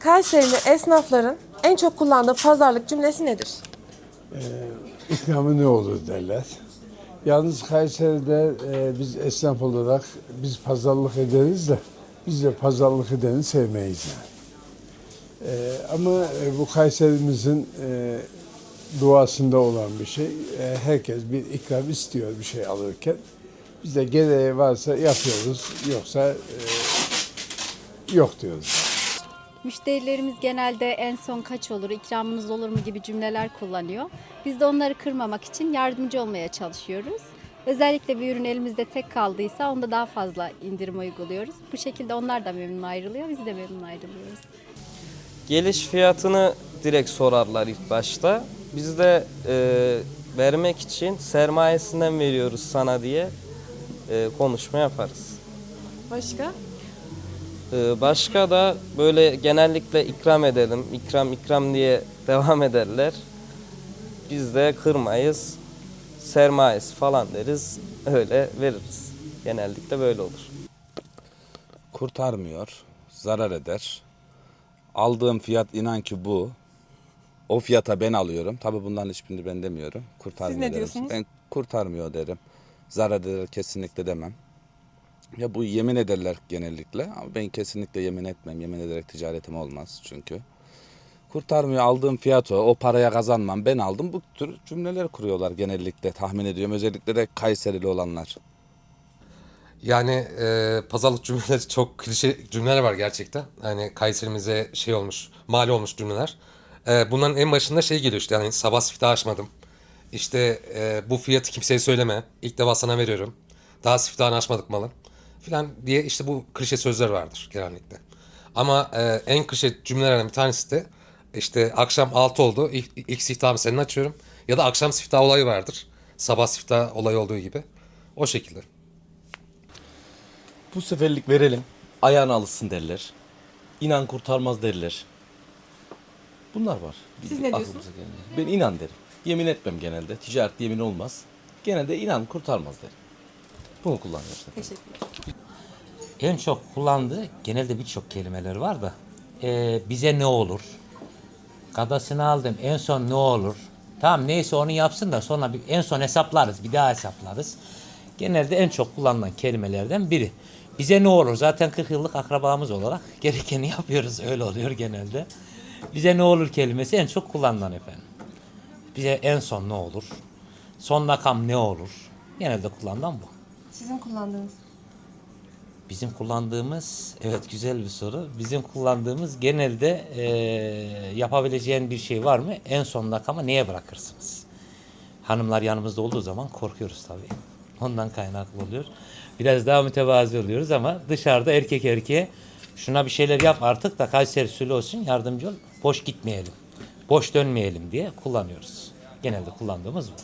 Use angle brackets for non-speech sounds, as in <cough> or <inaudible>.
Kayserili esnafların en çok kullandığı pazarlık cümlesi nedir? İkramı ne olur derler. Yalnız Kayseri'de e, biz esnaf olarak biz pazarlık ederiz de biz de pazarlık edeni sevmeyiz yani. E, ama e, bu Kayserimizin e, doğasında olan bir şey. E, herkes bir ikram istiyor bir şey alırken. Biz de gereği varsa yapıyoruz. Yoksa e, yok diyoruz. Müşterilerimiz genelde en son kaç olur, ikramınız olur mu gibi cümleler kullanıyor. Biz de onları kırmamak için yardımcı olmaya çalışıyoruz. Özellikle bir ürün elimizde tek kaldıysa onda daha fazla indirim uyguluyoruz. Bu şekilde onlar da memnun ayrılıyor, biz de memnun ayrılıyoruz. Geliş fiyatını direkt sorarlar ilk başta. Biz de e, vermek için sermayesinden veriyoruz sana diye e, konuşma yaparız. Başka? E, başka da böyle genellikle ikram edelim, ikram ikram diye <laughs> devam ederler. Biz de kırmayız, sermayesi falan deriz, öyle veririz. Genellikle böyle olur. kurtarmıyor, zarar eder. Aldığım fiyat inan ki bu. O fiyata ben alıyorum. Tabii bunların hiçbirini ben demiyorum. Kurtarmıyor Siz ne derim. diyorsunuz? Ben kurtarmıyor derim. Zarar eder kesinlikle demem. Ya bu yemin ederler genellikle ama ben kesinlikle yemin etmem. Yemin ederek ticaretim olmaz çünkü. Kurtarmıyor aldığım fiyat o. Paraya kazanmam. Ben aldım. Bu tür cümleler kuruyorlar genellikle tahmin ediyorum. Özellikle de Kayserili olanlar. Yani e, pazarlık cümleleri <laughs> çok klişe cümleler var gerçekten. Hani Kayserimize şey olmuş, mal olmuş cümleler. E, bunların en başında şey geliyor işte yani sabah siftahı açmadım. İşte e, bu fiyatı kimseye söyleme. İlk defa sana veriyorum. Daha siftahını açmadık malın. Filan diye işte bu klişe sözler vardır genellikle. Ama e, en klişe cümlelerden bir tanesi de işte akşam 6 oldu. İlk, ilk siftahımı senin açıyorum. Ya da akşam siftah olayı vardır. Sabah siftah olayı olduğu gibi. O şekilde. Bu seferlik verelim. Ayağını alışsın derler. İnan kurtarmaz derler. Bunlar var. Siz ne diyorsunuz? Aklımıza gelen. Ben inan derim. Yemin etmem genelde. Ticaret yemin olmaz. Genelde inan kurtarmaz derim. Bunu kullanıyoruz. Teşekkürler. En çok kullandığı genelde birçok kelimeler var da eee, bize ne olur? Kadasını aldım en son ne olur? Tamam neyse onu yapsın da sonra bir, en son hesaplarız bir daha hesaplarız. Genelde en çok kullanılan kelimelerden biri. Bize ne olur? Zaten 40 yıllık akrabamız olarak <laughs> gerekeni yapıyoruz. Öyle oluyor genelde. Bize ne olur kelimesi en çok kullanılan efendim. Bize en son ne olur? Son rakam ne olur? Genelde kullanılan bu. Sizin kullandığınız. Bizim kullandığımız, evet güzel bir soru. Bizim kullandığımız genelde eee yapabileceğin bir şey var mı? En son rakamı neye bırakırsınız? Hanımlar yanımızda olduğu zaman korkuyoruz tabii. Ondan kaynaklı oluyor. Biraz daha mütevazi oluyoruz ama dışarıda erkek erkeğe şuna bir şeyler yap artık da Kayseri usulü olsun yardımcı ol. Boş gitmeyelim. Boş dönmeyelim diye kullanıyoruz. Genelde kullandığımız bu.